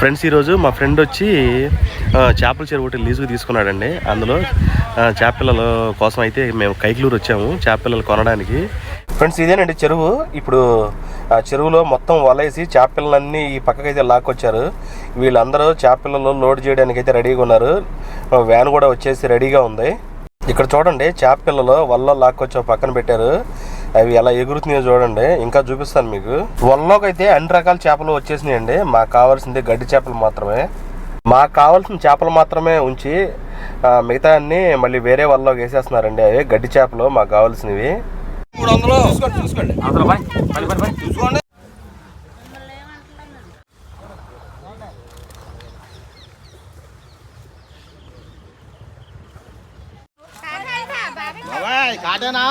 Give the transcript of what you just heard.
Friends ఈరోజు మా friend వచ్చి చేపల చెరువు ఒకటి లీజుకు తీసుకున్నాడండి. అందులో చేపపిల్లల కోసం అయితే మేము కైకలూరు వచ్చాము చేపపిల్లలు కొనడానికి. ఫ్రెండ్స్ ఇదేనండి చెరువు. ఇప్పుడు ఆ చెరువులో మొత్తం వలేసి చేపపిల్లలన్నీ ఈ పక్కకైతే లాక్కొచ్చారు. వీళ్ళందరూ చేపపిల్లలు లోడ్ చేయడానికి అయితే రెడీగా ఉన్నారు. వ్యాన్ కూడా వచ్చేసి రెడీగా ఉంది. ఇక్కడ చూడండి చేప పిల్లలు వల్ల లాక్కొచ్చి పక్కన పెట్టారు. అవి ఎలా ఎగురుతున్నాయో చూడండి ఇంకా చూపిస్తాను మీకు. వల్లోకి అయితే అన్ని రకాల చేపలు వచ్చేసినాయండి. మాకు కావాల్సింది గడ్డి చేపలు మాత్రమే. మాకు కావాల్సిన చేపలు మాత్రమే ఉంచి ఆ, మిగతా అన్ని మళ్ళీ వేరే వల్లోకి వేసేస్తున్నారండి అవి. గడ్డి చేపలు మాకు కావాల్సినవి. చూసుకోండి. బాబాయ్ కాటేనా